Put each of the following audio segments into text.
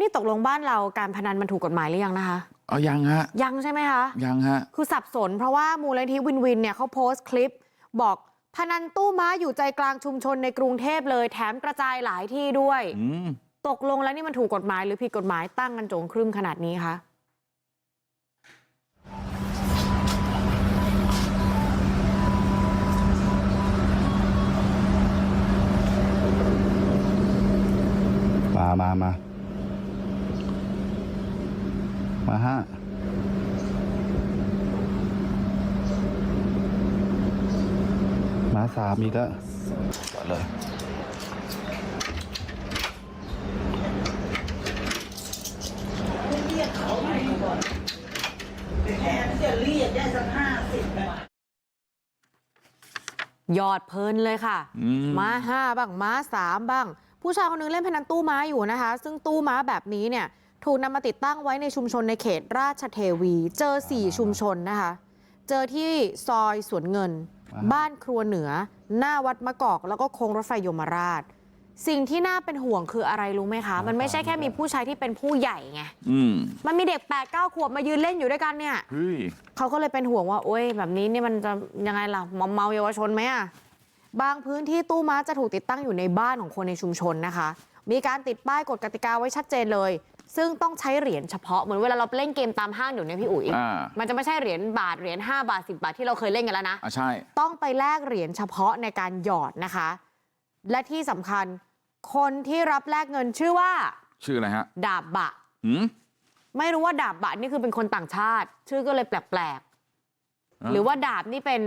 นี่ตกลงบ้านเราการพนันมันถูกกฎหมายหรือยังนะคะเอายังฮะยังใช่ไหมคะยังฮะคือสับสนเพราะว่ามูลนิธิวินวินเนี่ยเขาโพสต์คลิป บอกพนันตู้ม้าอยู่ใจกลางชุมชนในกรุงเทพเลยแถมกระจายหลายที่ด้วยอืมตกลงแล้วนี่มันถูกกฎหมายหรือผิดกฎหมายตั้งกันโจงครึ่มขนาดนี้คะมามามา มาฮะมาสามอีกแล้วก่อนเลยเรียกเขาใหม่ก่อนแทนจะเรียกได้สักห้าสิบนะยอดเพลินเลยค่ะอืมม้าห้าบ้าง ม้าสามบ้าง ผู้ชายคนหนึงเล่นพนันตู้ม้าอยู่นะคะ ซึ่งตู้ม้าแบบนี้เนี่ย ถูกนำมาติดตั้งไว้ในชุมชนในเขตราชเทวี เจอสี่ชุมชนนะคะ เจอที่ซอยสวนเงินอ่าบ้านครัวเหนือ หน้าวัดมะกอก แล้วก็โค้งรถไฟยมราช สิ่งที่น่าเป็นห่วงคืออะไรรู้ไหมคะ มันไม่ใช่แค่มีผู้ชายที่เป็นผู้ใหญ่ไงอืมมันมีเด็ก8ปดเก้าขวบมายืนเล่นอยู่ด้วยกันเนี่ยเฮ้ยเขาก็เลยเป็นห่วงว่าโอ๊ยแบบนี้นี่มันจะยังไงล่ะมอมเมาเยาวชนไหมอะบางพื้นที่ตู้ม้าจะถูกติดตั้งอยู่ในบ้านของคนในชุมชนนะคะ มีการติดป้ายกฎกติกาไว้ชัดเจนเลย ซึ่งต้องใช้เหรียญเฉพาะเหมือนเวลาเราเล่นเกมตามห้างเดี๋ยวนี้พี่อุ๋ยอ่ามันจะไม่ใช่เหรียญบาทเหรียญ5บาท 10 บาทที่เราเคยเล่นกันแล้วนะอะใช่ต้องไปแลกเหรียญเฉพาะในการหยอดนะคะ และที่สำคัญคนที่รับแลกเงินชื่อว่า ชื่ออะไรฮะ ดาบบะหืมไม่รู้ว่าดาบบะนี่คือเป็นคนต่างชาติ ชื่อก็เลยแปลกๆหรือว่าดาบนี่เป็น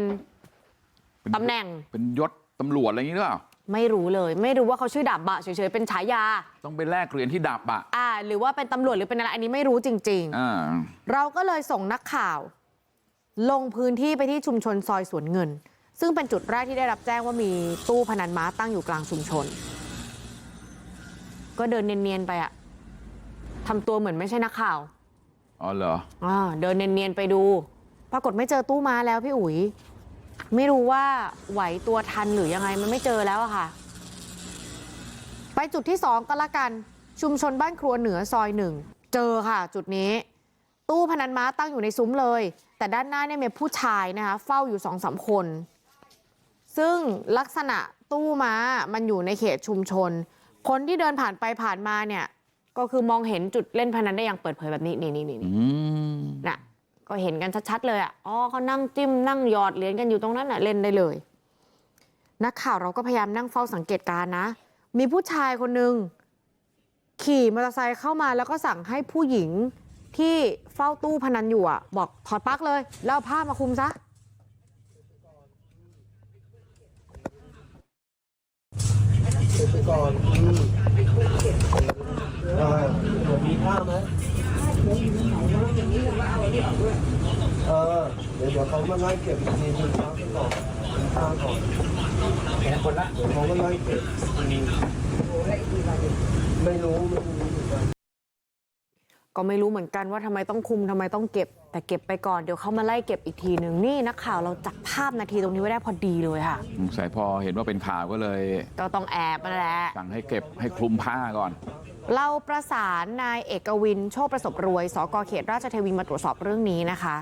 เป็นตำแหน่งเป็นยศตำรวจอะไรอย่างนี้หรือเปล่า ไม่รู้เลยไม่รู้ว่าเขาชื่อดาบบะเฉยๆเป็นฉายาต้องไปแลกเหรียญที่ดาบอะอ่า หรือว่าเป็นตำรวจหรือเป็นอะไรอันนี้ไม่รู้จริงอ่าๆเราก็เลยส่งนักข่าว ลงพื้นที่ไปที่ชุมชนซอยสวนเงิน ซึ่งเป็นจุดแรกที่ได้รับแจ้งว่ามีตู้พนันม้าตั้งอยู่กลางชุมชน ก็เดินเนียนๆไปอะทำตัวเหมือนไม่ใช่นักข่าวอ๋อเหรออ่าเดินเนียนๆไปดู ปรากฏไม่เจอตู้ม้าแล้วพี่อุ๋ย ไม่รู้ว่าไหวตัวทันหรือยังไงมันไม่เจอแล้วอะค่ะ ไปจุดที่สองก็แล้วกัน ชุมชนบ้านครัวเหนือซอยหนึ่งเจอค่ะ จุดนี้ ตู้พนันม้าตั้งอยู่ในซุ้มเลย แต่ด้านหน้าเนี่ยมีผู้ชายนะคะเฝ้าอยู่สองสามคน ซึ่งลักษณะตู้ม้ามันอยู่ในเขตชุมชน คนที่เดินผ่านไปผ่านมาเนี่ย ก็คือมองเห็นจุดเล่นพนันได้อย่างเปิดเผยแบบนี้นี่นี่นี่อืมน่ะ ก็เห็นกันชัดๆเลยอะอ๋อเขานั่งจิ้มนั่งหยอดเหรียญกันอยู่ตรงนั้นน่ะเล่นได้เลยนักข่าวเราก็พยายามนั่งเฝ้าสังเกตการณ์นะ มีผู้ชายคนหนึ่งขี่มอเตอร์ไซค์เข้ามาแล้วก็สั่งให้ผู้หญิงที่เฝ้าตู้พนันอยู่อะ บอกถอดปลั๊กเลยแล้วเอาผ้ามาคุมซะไปก่อนอืมอ่ามีข้าไหม เออ เดี๋ยวเดี๋ยวเขามาไล่เก็บอีกทีหนึงครับก่อนข้างก่อนแค่คนละเดี๋ยวเขามาไล่เก็บอืมไม่รู้ไม่รู้ กันก็ไม่รู้เหมือนกันว่าทำไมต้องคุมทำไมต้องเก็บแต่เก็บไปก่อนเดี๋ยวเขามาไล่เก็บอีกทีหนึ่งนี่นักข่าวเราจับภาพนาทีตรงนี้ไว้ได้พอดีเลยค่ะสงสัยพอเห็นว่าเป็นข่าวก็เลยก็ต้องแอบนั่นแหละสั่งให้เก็บให้คลุมผ้าก่อน เราประสานนายเอกวินโชคประสบรวยสกเขตราชเทวีมาตรวจสอบเรื่องนี้นะคะ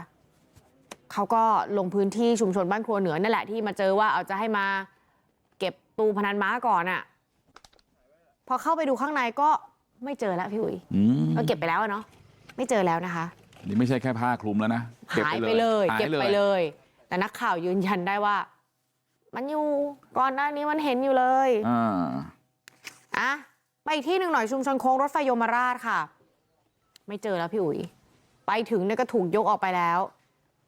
เขาก็ลงพื้นที่ชุมชนบ้านครัวเหนือนั่นแหละที่มาเจอว่าเอาจะให้มาเก็บตู้พนันม้าก่อนอะ่ะพอเข้าไปดูข้างในก็ ไม่เจอแล้วพี่อุ๋ยอืมก็เก็บไปแล้วอะเนาะไม่เจอแล้วนะคะนี่ไม่ใช่แค่ผ้าคลุมแล้วนะก็บหายไปเลยหาเก็บไปเลยแต่นักข่าวยืนยันได้ว่า มันอยู่ก่อนหน้านี้มันเห็นอยู่เลยอ่าอะไปอีกที่หนึ่งหน่อยชุมชนโค้งรถไฟโยมราชค่ะ ไม่เจอแล้วพี่อุ๋ยไปถึงเนี่ยก็ถูกยกออกไปแล้ว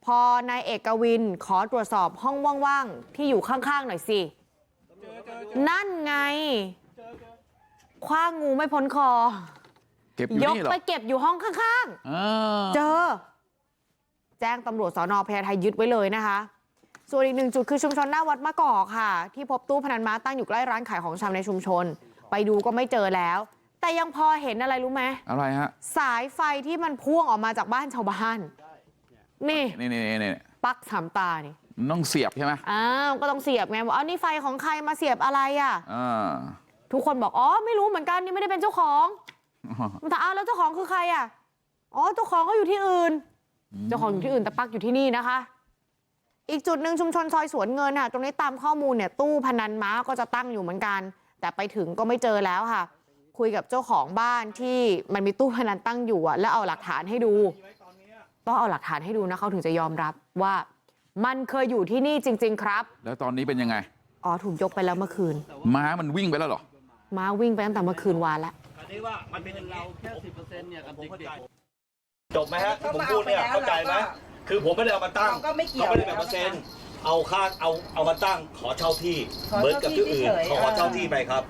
พอนายเอกวินขอตรวจสอบห้องว่างๆที่อยู่ข้างๆหน่อยสินั่นไง คว้างงูไม่พ้นคอเก็บอยู่ยกนี่เหรอไปเก็บอยู่ห้องข้างอ่าๆเจอแจ้งตำรวจสอนอพญาไทยึดไว้เลยนะคะส่วนอีกหนึ่งจุดคือชุมชนหน้าวัดมะกอกค่ะ ที่พบตู้พนันม้าตั้งอยู่ใกล้ร้านขายของชำในชุมชน ไปดูก็ไม่เจอแล้ว แต่ยังพอเห็นอะไรรู้ไหมอะไรฮะสายไฟที่มันพ่วงออกมาจากบ้านชาวบ้าน นี่นี่นี่นี่นี่ปลั๊กสามตานี่มันต้องเสียบใช่ไหมอ้าวก็ต้องเสียบไงบอกอ้าวนี่ไฟของใครมาเสียบอะไรอะอ่า ทุกคนบอกอ๋อไม่รู้เหมือนกันนี่ไม่ได้เป็นเจ้าของมันถามอ้าวแล้วเจ้าของคือใครอะอ๋อเจ้าของก็อยู่ที่อื่น เจ้าของอยู่ที่อื่นแต่ปักอยู่ที่นี่นะคะ อีกจุดหนึ่งชุมชนซอยสวนเงินค่ะตรงนี้ตามข้อมูลเนี่ยตู้พนันม้าก็จะตั้งอยู่เหมือนกัน แต่ไปถึงก็ไม่เจอแล้วค่ะ คุยกับเจ้าของบ้านที่มันมีตู้พนันตั้งอยู่อะแล้วเอาหลักฐานให้ดูต้องเอาหลักฐานให้ดูนะเขาถึงจะยอมรับว่า มันเคยอยู่ที่นี่จริง ๆ ครับ แล้วตอนนี้เป็นยังไงอ๋อถูกยกไปแล้วเมื่อคืน ม้ามันวิ่งไปแล้วเหรอ ม้าวิ่งไปตั้งแต่เมื่อคืนวานแล้ว อันนี้ว่ามันเป็นเราแค่สิบเปอร์เซ็นต์เนี่ยกับเด็กๆจบไหมฮะที่ผมพูดเนี่ยเข้าใจไหมคือผมไม่ได้เอามาตั้งเราก็ไม่เกี่ยวเขาไม่ได้แบ่งเปอร์เซ็นต์เอาค่าเอาเอามาตั้งขอเช่าที่ขอเหมือนเช่ากับที่อื่นที่เฉยๆขอเช่าที่ไปครับ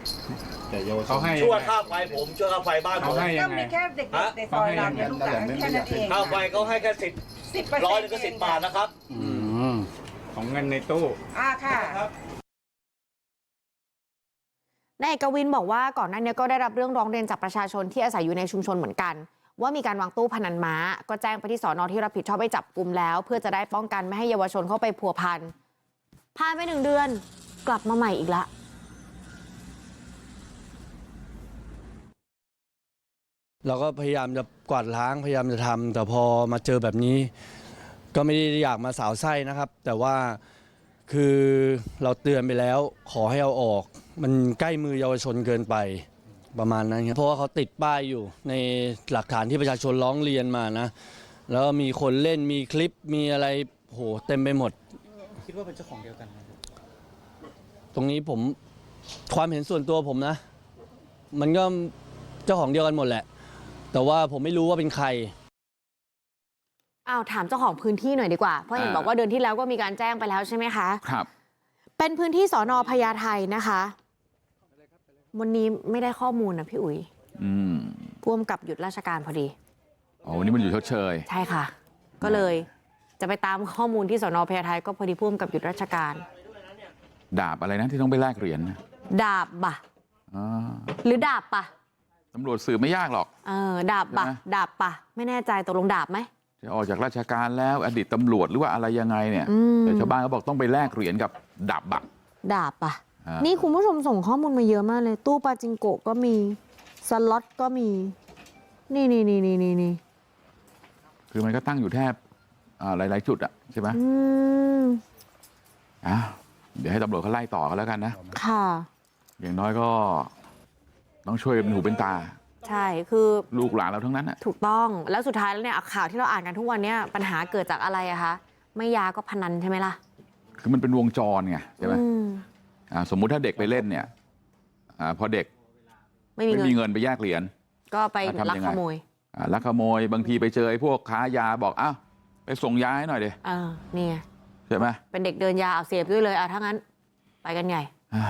แต่เยาวชเขานให้ช่วยค่าไฟผมช่วยค่าไฟบ้านผเขามให้ก็ยังไงมีแค่เด็กๆในซอยเราเนี่ยลูกหลานแค่นั้นเองค่าไฟเขาให้แค่สิบสิบเปอร์เซ็นต์ร้อยหนึงก็สิบบาทนะครับ อืมของเงินในตู้อ่าค่ะ นายเอกวินบอกว่าก่อนหน้านี้ก็ได้รับเรื่องร้องเรียนจากประชาชนที่อาศัยอยู่ในชุมชนเหมือนกัน ว่ามีการวางตู้พนันม้า ก็แจ้งไปที่สอนอที่รับผิดชอบไปจับกลุ่มแล้ว เพื่อจะได้ป้องกันไม่ให้เยาวชนเข้าไปพัวพันผ่านไปหนึ่งเดือนกลับมาใหม่อีกละเราก็พยายามจะกวาดล้างพยายามจะทำแต่พอมาเจอแบบนี้ ก็ไม่ได้อยากมาสาวไส้นะครับ แต่ว่าคือเราเตือนไปแล้วขอให้เอาออก มันใกล้มือเยาวชนเกินไปประมาณนั้นครับเพราะว่าเขาติดป้ายอยู่ในหลักฐานที่ประชาชนร้องเรียนมานะ แล้วก็มีคนเล่นมีคลิปมีอะไรโหเต็มไปหมด คิดว่าเป็นเจ้าของเดียวกันไหมตรงนี้ผมความเห็นส่วนตัวผมนะ มันก็เจ้าของเดียวกันหมดแหละ แต่ว่าผมไม่รู้ว่าเป็นใคร อ้าวถามเจ้าของพื้นที่หน่อยดีกว่า เพราะเห็นอ่าบอกว่าเดือนที่แล้วก็มีการแจ้งไปแล้วใช่ไหมคะ ครับ เป็นพื้นที่สอนอพญาไทนะคะ วันนี้ไม่ได้ข้อมูลนะพี่อุ๋ยอืมพ่วมกับหยุดราชการพอดีอ๋อวันนี้มันอยู่ชดเชยใช่ค่ะ ก็เลยจะไปตามข้อมูลที่สอนอพญาไทก็พอดีพ่วมกับหยุดราชการ ดาบอะไรนะที่ต้องไปแลกเหรียญนะดาบปะอ่าหรือดาบปะตำรวจสืบไม่ยากหรอกเออดาบปะใช่ไหมดาบปะไม่แน่ใจตกลงดาบไหมจะออกจากราชการแล้วอดีตตำรวจหรือว่าอะไรยังไงเนี่ยอืมแต่ชาวบ้านเขาบอกต้องไปแลกเหรียญกับดาบบักดาบปะอ่า นี่คุณผู้ชมส่งข้อมูลมาเยอะมากเลย ตู้ปาจิงโกะก็มี สล็อตก็มี นี่นี่นี่นี่นี่นี่คือมันก็ตั้งอยู่แทบอ่าหลายๆจุดอะใช่ไหมอืมอะเดี๋ยวให้ตำรวจเขาไล่ต่อกันแล้วกันนะ ค่ะ อย่างน้อยก็ต้องช่วยกันเป็นหูเป็นตา ใช่คือ ลูกหลานเราทั้งนั้นอะ ถูกต้องแล้วสุดท้ายแล้วเนี่ยข่าวที่เราอ่านกันทุกวันเนี่ยปัญหาเกิดจากอะไรอะคะ ไม่ยาก็พนันใช่ไหมล่ะ คือมันเป็นวงจรไงใช่ไหม อืมอ่า สมมุติถ้าเด็กไปเล่นเนี่ยอ่าพอเด็กไม่มีไม่เงินมีเงินไปแยกเหรียญก็ไปอะทำลักยังไงขโมยอ่าลักขโมยบางทีไปเจอไอ้พวกค้ายาบอกอ้าวไปส่งยาให้หน่อยเดีเออนี่ไงใช่ไหมเป็นเด็กเดินยาเอาเสียบด้วยเลยอะถ้างั้นไปกันใหญ่อ่า